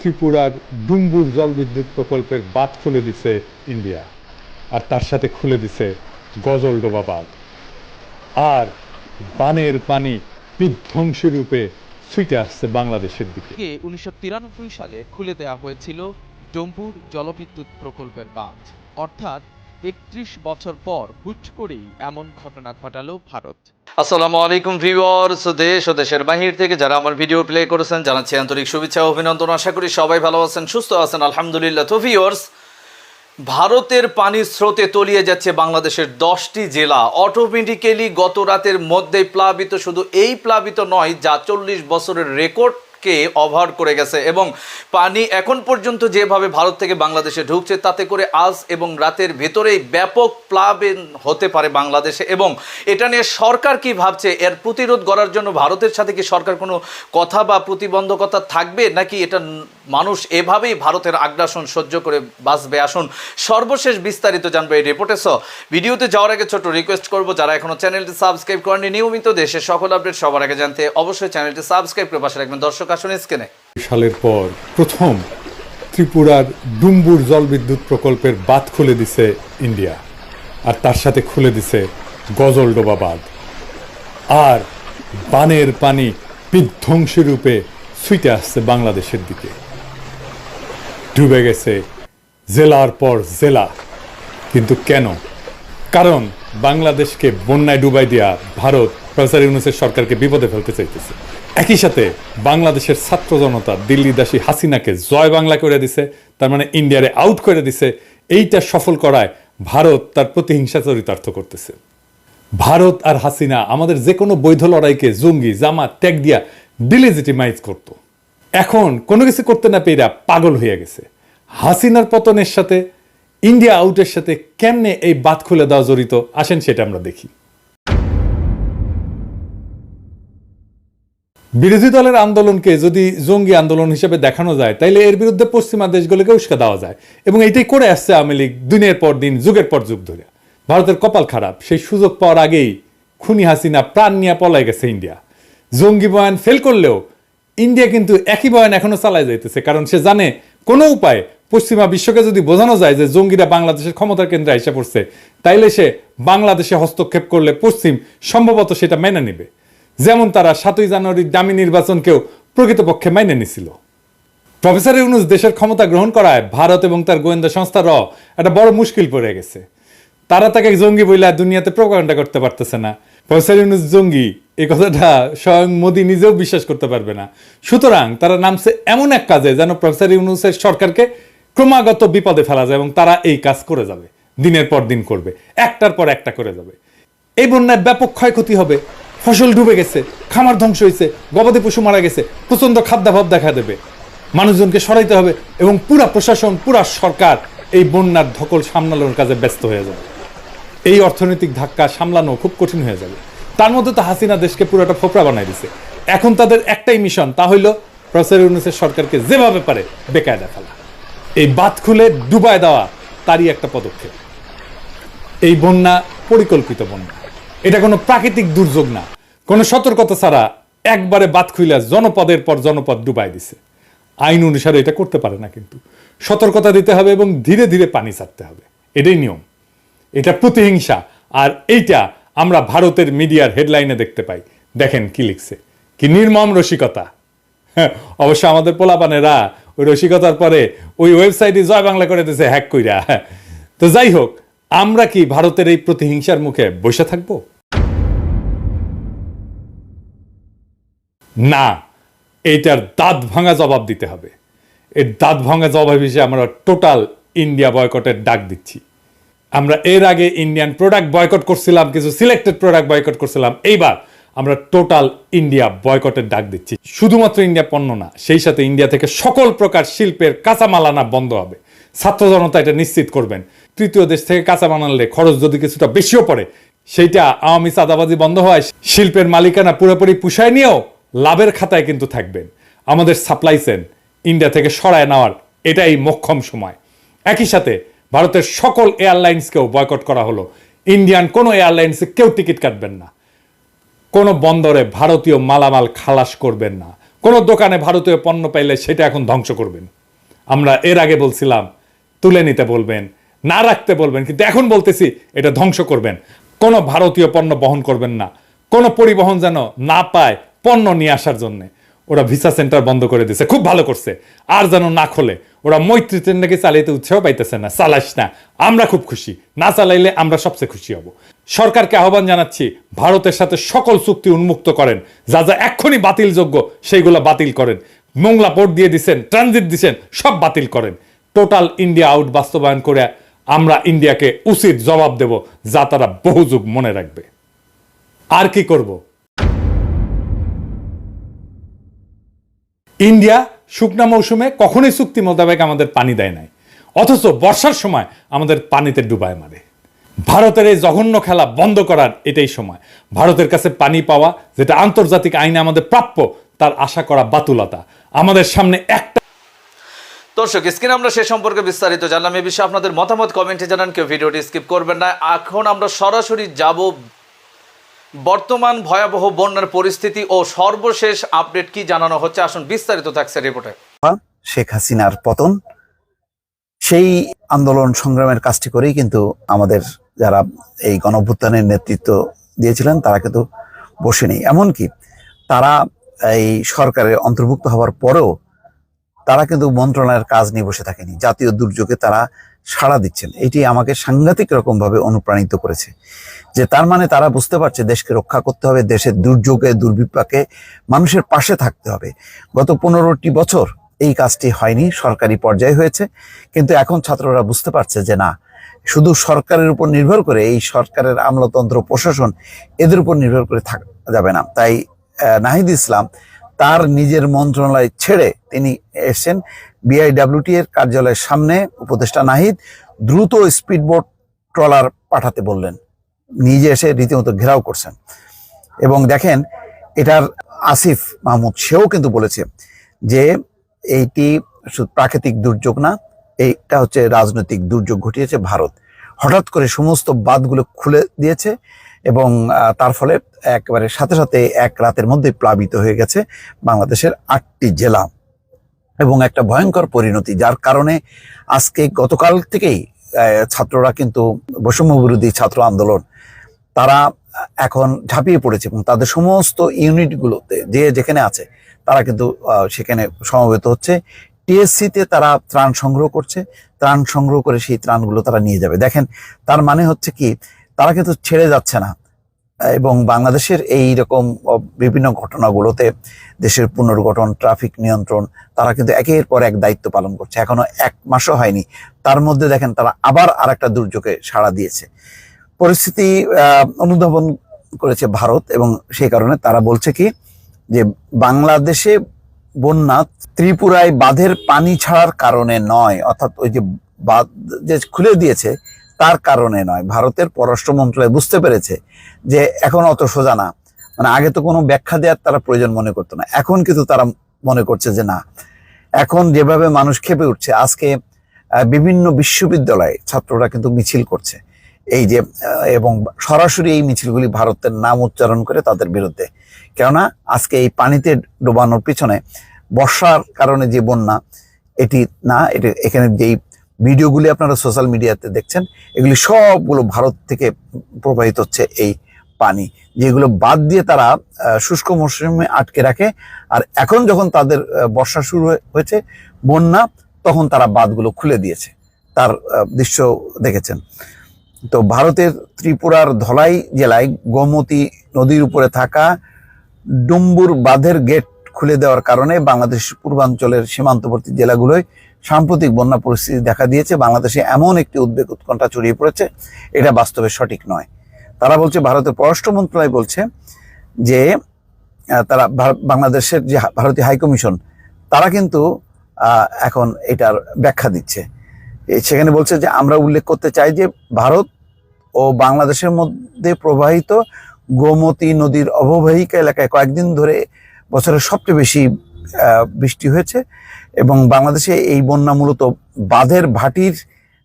ত্রিপুরার ডুম্বুর জলবিদ্যুৎ প্রকল্পের বাঁধ খুলে দিছে ইন্ডিয়া, আর তার সাথে খুলে দিছে গজলডোবা বাঁধ। আর বানের পানি বিধ্বংসী রূপে ছুটে আসছে বাংলাদেশের দিকে। উনিশশো তিরানব্বই সালে খুলে দেওয়া হয়েছিল ডম্বুর জলবিদ্যুৎ প্রকল্পের বাঁধ। অর্থাৎ একত্রিশ বছর পর হুট করেই এমন ঘটনা ঘটালো ভারত। আসসালামু আলাইকুম ভিউয়ার্স, দেশ ও দেশের বাহির থেকে যারা আমার ভিডিও প্লে করেছেন, জানাচ্ছি আন্তরিক শুভেচ্ছা ও অভিনন্দন। আশা করি সবাই ভালো আছেন, সুস্থ আছেন, আলহামদুলিল্লাহ। তো ভিউয়ার্স, ভারতের পানির স্রোতে তলিয়ে যাচ্ছে বাংলাদেশের দশটি জেলা। অটোমেটিক্যালি গত রাতের মধ্যেই প্লাবিত, শুধু এই প্লাবিত নয়, যা চল্লিশ বছরের রেকর্ডকে ওভার করে গেছে এবং পানি এখন পর্যন্ত যেভাবে ভারত থেকে বাংলাদেশে ঢুকছে, তাতে করে আজ এবং রাতের ভেতরেই ব্যাপক প্লাবিন হতে পারে বাংলাদেশে এবং এটা নিয়ে সরকার কি ভাবছে? এর প্রতিরোধ করার জন্য ভারতের সাথে কি সরকার কোনো কথা বা প্রতিবন্ধকতা থাকবে? নাকি এটা মানুষ এভাবেই ভারতের আগ্রাসন সহ্য করে বাঁচবে? আসুন সর্বশেষ বিস্তারিত জানব এই রিপোর্টে সহ ভিডিওতে যাওয়ার আগে ছোট রিকোয়েস্ট করব, যারা এখনও চ্যানেলটি সাবস্ক্রাইব করেনি নিয়মিত দেশের সকল আপডেট সবার আগে জানতে অবশ্যই চ্যানেলটি সাবস্ক্রাইব করে পাশে রাখবেন। দর্শক আসুন স্ক্রিনে। সালের পর প্রথম ত্রিপুরার ডুম্বুর জলবিদ্যুৎ প্রকল্পের বাঁধ খুলে দিছে ইন্ডিয়া, আর তার সাথে খুলে দিছে গজলডোবা বাঁধ। আর বানের পানি বিধ্বংসী রূপে ছুটে আসছে বাংলাদেশের দিকে। ডুবে গেছে জেলার পর জেলা, কিন্তু কেন? কারণ বাংলাদেশকে বন্যায় ডুবাই দেওয়া ভারত প্রফেসর ইউনুসের সরকারকে বিপদে ফেলতে চাইতেছে। একই সাথে বাংলাদেশের ছাত্র জনতা দিল্লি দাসী হাসিনাকে জয় বাংলা করে দিছে, তার মানে ইন্ডিয়ারে আউট করে দিছে। এইটা সফল করায় ভারত তার প্রতিহিংসা চরিতার্থ করতেছে। ভারত আর হাসিনা আমাদের যে কোনো বৈধ লড়াইকে জঙ্গি জামা ত্যাগ দিয়া ডিলেজিটিমাইজ করত। এখন কোনো কিছু করতে না পেরে পাগল হয়ে গেছে। হাসিনার পতনের সাথে, ইন্ডিয়া আউটের সাথে কেমনে এই বাদ খুলে দেওয়া জড়িত, আসেন সেটা আমরা দেখি। বিরোধী দলের আন্দোলনকে যদি জঙ্গি আন্দোলন হিসেবে দেখানো যায়, তাইলে এর বিরুদ্ধে পশ্চিমা দেশগুলোকে উস্কা দেওয়া যায়। এবং এইটাই করে আসছে আওয়ামী লীগ দিনের পর দিন, যুগের পর যুগ ধরে। ভারতের কপাল খারাপ। সেই সুযোগ পাওয়ার আগেই খুনি হাসিনা প্রাণ নিয়ে পলাই গেছে ইন্ডিয়া। জঙ্গি বয়ান ফেল করলেও ইন্ডিয়া কিন্তু একই বয়ান এখনও চালায় যাইতেছে, কারণ সে জানে কোনো উপায় পশ্চিমা বিশ্বকে যদি বোঝানো যায় যে জঙ্গিরা বাংলাদেশের ক্ষমতার কেন্দ্রে এসে পড়ছে, তাইলে সে বাংলাদেশে হস্তক্ষেপ করলে পশ্চিম সম্ভবত সেটা মেনে নেবে। যেমন তারা সাতই জানুয়ারির দামি নির্বাচনকেও প্রকৃতপক্ষে মাইনে নিছিল। প্রফেসর ইউনুস দেশের ক্ষমতা গ্রহণ করায় ভারত এবং তার গোয়েন্দা সংস্থার একটা বড় মুশকিল পড়ে গেছে। তারা তাকে জঙ্গি বইলা দুনিয়াতে প্রকাণ্ডা করতে পারতেছে না। প্রফেসর ইউনুস জঙ্গি এই কথাটা স্বয়ং মোদী নিজেও বিশ্বাস করতে পারবে না। সুতরাং তারা নামছে এমন এক কাজে যেন প্রফেসর ইউনুসের সরকারকে ক্রমাগত বিপদে ফেলা যায় এবং তারা এই কাজ করে যাবে। দিনের পর দিন করবে, একটার পর একটা করে যাবে। এই বন্যায় ব্যাপক ক্ষয়ক্ষতি হবে। ফসল ডুবে গেছে, খামার ধ্বংস হয়েছে, গবাদি পশু মারা গেছে প্রচণ্ড খাদ্যাভাব দেখা দেবে। মানুষজনকে সরাইতে হবে এবং পুরা প্রশাসন, পুরা সরকার এই বন্যার ধকল সামলানোর কাজে ব্যস্ত হয়ে যাবে। এই অর্থনৈতিক ধাক্কা সামলানো খুব কঠিন হয়ে যাবে। তার মধ্যে তো হাসিনা দেশকে পুরোটা ফোপড়া বানাই দিছে। এখন তাদের একটাই মিশন, তা হইল প্রফেসর ইউনুসের সরকারকে যেভাবে পারে বেকায়দা ফেলা। এই বাদ খুলে ডুবায় দেওয়া তারই একটা পদক্ষেপ। এই বন্যা পরিকল্পিত বন্যা। এটা কোনো প্রাকৃতিক দুর্যোগ না। কোনো সতর্কতা ছাড়া একবারে বাদ খুইলা জনপদের পর জনপদ ডুবাই দিছে। আইন অনুসারে এটা করতে পারে না কিন্তু। সতর্কতা দিতে হবে এবং ধীরে ধীরে পানি ছাড়তে হবে। এটাই নিয়ম। এটা প্রতিহিংসা। আর এইটা আমরা ভারতের মিডিয়ার হেডলাইনে দেখতে পাই। দেখেন কি লিখছে। কি নির্মম রসিকতা। হ্যাঁ, অবশ্য আমাদের পোলাপানেরা ওই রসিকতার পরে ওই ওয়েবসাইটে জয় বাংলা করে দিয়েছে হ্যাক কইরা। তো যাই হোক আমরা কি ভারতের এই প্রতিহিংসার মুখে বসে থাকব? না এইটার দাঁত ভাঙা জবাব দিতে হবে। এর দাঁত ভাঙা জবাব হিসেবে আমরা টোটাল ইন্ডিয়া বয়কটের ডাক দিচ্ছি। আমরা এর আগে ইন্ডিয়ান প্রোডাক্ট বয়কট করছিলাম, কিছু সিলেক্টেড প্রোডাক্ট বয়কট করছিলাম, এইবার আমরা টোটাল ইন্ডিয়া বয়কটের ডাক দিচ্ছি। শুধুমাত্র ইন্ডিয়া পণ্য না, সেই সাথে ইন্ডিয়া থেকে সকল প্রকার শিল্পের কাঁচামাল আনা বন্ধ হবে। ছাত্র জনতা এটা নিশ্চিত করবেন। তৃতীয় দেশ থেকে কাঁচা বানালে খরচ যদি কিছুটা বেশিও পড়ে, সেইটা আওয়ামী চাঁদাবাজি বন্ধ হয়, শিল্পের মালিকানা পুরোপুরি পুষায় নিয়েও লাভের খাতায় কিন্তু থাকবেন। আমাদের সাপ্লাই চেন ইন্ডিয়া থেকে সরায় নেওয়ার এটাই মোক্ষম সময়। একই সাথে ভারতের সকল এয়ারলাইন্সকেও বয়কট করা হলো। ইন্ডিয়ান কোনো এয়ারলাইন্সে কেউ টিকিট কাটবেন না। কোনো বন্দরে ভারতীয় মালামাল খালাস করবেন না। কোনো দোকানে ভারতীয় পণ্য পাইলে সেটা এখন ধ্বংস করবেন। আমরা এর আগে বলছিলাম, তুলে নিতে বলবেন, না রাখতে বলবেন, কিন্তু এখন বলতেছি এটা ধ্বংস করবেন। কোনো ভারতীয় পণ্য বহন করবেন না। কোনো পরিবহন যেন না পায় পণ্য নিয়ে আসার জন্য। ওরা ভিসা সেন্টার বন্ধ করে দিছে। খুব ভালো করছে। আর যেন না খোলে। ওরা মৈত্রী ট্রেন নাকি চালাইতে উৎসাহ পাইতেছে না। চালাইস না। আমরা খুব খুশি। না চালাইলে আমরা সবচেয়ে খুশি হব। সরকারকে আহ্বান জানাচ্ছি, ভারতের সাথে সকল চুক্তি উন্মুক্ত করেন। যা যা এক্ষুনি বাতিলযোগ্য, সেইগুলো বাতিল করেন। মোংলা পোর্ট দিয়ে দিছেন, ট্রানজিট দিছেন, সব বাতিল করেন। টোটাল ইন্ডিয়া আউট বাস্তবায়ন করে আমরা ইন্ডিয়াকে উচিত জবাব দেব, যা তারা বহু যুগ মনে রাখবে। আর কি করব? ইন্ডিয়া শুকনা মৌসুমে কখনোই চুক্তি মোতাবেক আমাদের পানি দেয় নাই। অথচ বর্ষার সময় আমাদের পানিতে ডুবায় মারে। ভারতের এই জঘন্য খেলা বন্ধ করার এটাই সময়। ভারতের কাছে পানি পাওয়া, যেটা আন্তর্জাতিক আইনে আমাদের প্রাপ্য, তার আশা করা বাতুলতা। আমাদের সামনে একটা দর্শক, স্ক্রিনে আমরা সে সম্পর্কে বিস্তারিত জানলাম। এ বিষয়ে আপনাদের মতামত কমেন্টে জানান, কেউ ভিডিওটি স্কিপ করবেন না। এখন আমরা সরাসরি যাব বর্তমান ভয়াবহ বন্যার পরিস্থিতি ও সর্বশেষ আপডেট কি জানানো হচ্ছে? আসুন বিস্তারিত থাকছে রিপোর্টে। শেখ হাসিনার পতন, সেই আন্দোলন সংগ্রামের কাজটি করেই কিন্তু আমাদের যারা এই গণভ্যুত্থানের নেতৃত্ব দিয়েছিলেন, তারা কিন্তু বসে নেই। এমনকি তারা এই সরকারের অন্তর্ভুক্ত হওয়ার পরেও তারা কিন্তু মন্ত্রণালয়ের কাজ নিয়ে বসে থাকেনি। জাতীয় দুর্যোগে তারা সাড়া দিচ্ছেন। এটি আমাকে সাংঘাতিক রকমভাবে অনুপ্রাণিত করেছে। যে তার মানে তারা বুঝতে পারছে দেশকে রক্ষা করতে হবে, দেশের দুর্যোগে, দুর্বিপাকে মানুষের পাশে থাকতে হবে। গত পনেরোটি বছর এই কাজটি হয়নি, সরকারি পর্যায়ে হয়েছে। কিন্তু এখন ছাত্ররা বুঝতে পারছে যে না, শুধু সরকারের উপর নির্ভর করে এই সরকারের আমলাতন্ত্র প্রশাসন এদের উপর নির্ভর করে থাকা, যাবে না। তাই নাহিদ ইসলাম তার নিজের মন্ত্রণালয় ছেড়ে তিনি এসেছেন। বিআইডাব্লিউটি এর কার্যালয়ের সামনে উপদেষ্টা নাহিদ দ্রুত স্পিডবোট ট্রলার পাঠাতে বললেন। নিজে এসে রীতিমতো ঘেরাও করছেন। এবং দেখেন, এটার আসিফ মাহমুদ, সেও কিন্তু বলেছে যে এইটি শুধু প্রাকৃতিক দুর্যোগ না, এইটা হচ্ছে রাজনৈতিক দুর্যোগ ঘটিয়েছে ভারত। হঠাৎ করে সমস্ত বাঁধগুলো খুলে দিয়েছে এবং তার ফলে একেবারে সাথে সাথে এক রাতের মধ্যে প্লাবিত হয়ে গেছে বাংলাদেশের আটটি জেলা। এবং একটা ভয়ঙ্কর পরিণতি, যার কারণে আজকে গতকাল থেকেই ছাত্ররা কিন্তু বৈষম্য বিরোধী ছাত্র আন্দোলন, তারা এখন ঝাঁপিয়ে পড়েছে এবং তাদের সমস্ত ইউনিটগুলোতে, যে যেখানে আছে, তারা কিন্তু সেখানে সমবেত হচ্ছে। টিএসসিতে তারা ত্রাণ সংগ্রহ করছে, ত্রাণ সংগ্রহ করে সেই ত্রাণগুলো তারা নিয়ে যাবে। দেখেন, তার মানে হচ্ছে কি, তারা কিন্তু ছেড়ে যাচ্ছে না। এবং বাংলাদেশের এই রকম বিভিন্ন ঘটনাগুলোতে দেশের পুনর্গঠন, ট্রাফিক নিয়ন্ত্রণ, তারা কিন্তু একের পর এক দায়িত্ব পালন করছে। এখনও এক মাসও হয়নি। তার মধ্যে দেখেন, তারা আবার আর একটা দুর্যোগে সাড়া দিয়েছে। পরিস্থিতি অনুধাবন করেছে ভারত এবং সেই কারণে তারা বলছে কি যে, বাংলাদেশে বন্যা ত্রিপুরায় বাঁধের পানি ছাড়ার কারণে নয়। অর্থাৎ ওই যে বাঁধ যে খুলে দিয়েছে তার কারণে নয়। ভারতের পররাষ্ট্র মন্ত্রণালয় বুঝতে পেরেছে যে এখন অত সোজা না। মানে আগে তো কোনো ব্যাখ্যা দেওয়ার তারা প্রয়োজন মনে করতো না। এখন কিন্তু তারা মনে করছে যে না। এখন যেভাবে মানুষ খেপে উঠছে, আজকে বিভিন্ন বিশ্ববিদ্যালয়ে ছাত্ররা কিন্তু মিছিল করছে। এই যে এবং সরাসরি এই মিছিলগুলি ভারতের নাম উচ্চারণ করে তাদের বিরুদ্ধে। কেননা, আজকে এই পানিতে ডোবানোর পিছনে বর্ষার কারণে যে বন্যা, এটি না, এটি এখানে যেই ভিডিওগুলি আপনারা সোশ্যাল মিডিয়াতে দেখছেন, এগুলি সবগুলো ভারত থেকে প্রবাহিত হচ্ছে এই পানি, যেগুলো বাদ দিয়ে তারা শুষ্ক মৌসুমে আটকে রাখে। আর এখন যখন তাদের বর্ষা শুরু হয়ে- হয়েছে, বন্যা, তখন তারা বাঁধগুলো খুলে দিয়েছে। তার দৃশ্য দেখেছেন। তো ভারতের ত্রিপুরার ধলাই জেলায় গোমতী নদীর উপরে থাকা ডুম্বুর বাঁধের গেট খুলে দেওয়ার কারণে বাংলাদেশ পূর্বাঞ্চলের সীমান্তবর্তী জেলাগুলোয় সাম্প্রতিক বন্যা পরিস্থিতি দেখা দিয়েছে। বাংলাদেশে এমন একটি উদ্বেগ উৎকণ্ঠা ছড়িয়ে পড়েছে, এটা বাস্তবে সঠিক নয়। তারা বলছে, ভারতের পররাষ্ট্র মন্ত্রণালয় বলছে যে তারা বাংলাদেশের যে ভারতীয় হাইকমিশন তারা কিন্তু এখন এটার ব্যাখ্যা দিচ্ছে। সেখানে বলছে যে, আমরা উল্লেখ করতে চাই যে, ভারত ও বাংলাদেশের মধ্যে প্রবাহিত গোমতী নদীর অববাহিকা এলাকায় কয়েকদিন ধরে বছরের সবচেয়ে বেশি বৃষ্টি হয়েছে। এবং বাংলাদেশে এই বন্যা মূলত বাঁধের ভাটির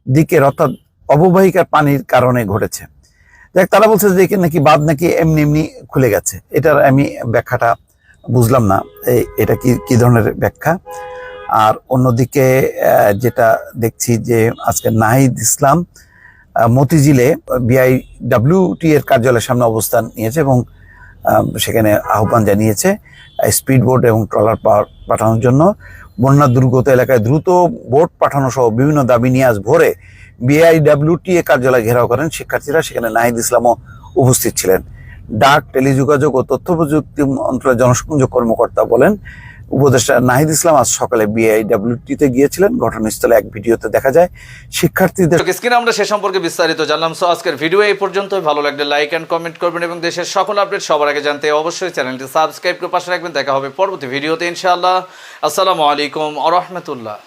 দিকের অর্থাৎ অববাহিকার পানির কারণে ঘটেছে। দেখ, তারা বলছে যে নাকি বাঁধ নাকি এমনি এমনি খুলে গেছে। এটার আমি ব্যাখ্যাটা বুঝলাম না। এটা কি কি ধরনের ব্যাখ্যা? আর অন্যদিকে যেটা দেখছি যে আজকে নাহিদ ইসলাম মতিঝিলে বিআইডব্লিউটি এর কার্যালয়ের সামনে অবস্থান নিয়েছে এবং সেখানে আহ্বান জানিয়েছে স্পিড বোট এবং ট্রলার পাঠানোর জন্য। বন্যা দুর্গত এলাকায় দ্রুত বোট পাঠানো সহ বিভিন্ন দাবি নিয়ে আজ ভোরে বিআইডাব্লিউটিএ কার্যালয় ঘেরাও করেন শিক্ষার্থীরা। সেখানে নাহিদ ইসলামও উপস্থিত ছিলেন। ডাক, টেলিযোগাযোগ ও তথ্য প্রযুক্তি মন্ত্রণালয়ের জনসংযোগ কর্মকর্তা বলেন উপদেষ্টা নাহিদ ইসলাম আজ সকালে বিআইডব্লিউটি তে গিয়েছিলেন। ঘটনাস্থলে এক ভিডিওতে দেখা যায়, শিক্ষার্থীদের স্ক্রিনে আমরা সে সম্পর্কে বিস্তারিত জানলাম। সো আজকের ভিডিও এই পর্যন্ত ভালো লাগলে লাইক অ্যান্ড কমেন্ট করবেন এবং দেশের সকল আপডেট সবার আগে জানতে অবশ্যই চ্যানেলটি সাবস্ক্রাইব করে পাশে রাখবেন। দেখা হবে পরবর্তী ভিডিওতে ইনশাআল্লাহ। আসসালামু আলাইকুম আ রহমতুল্লাহ।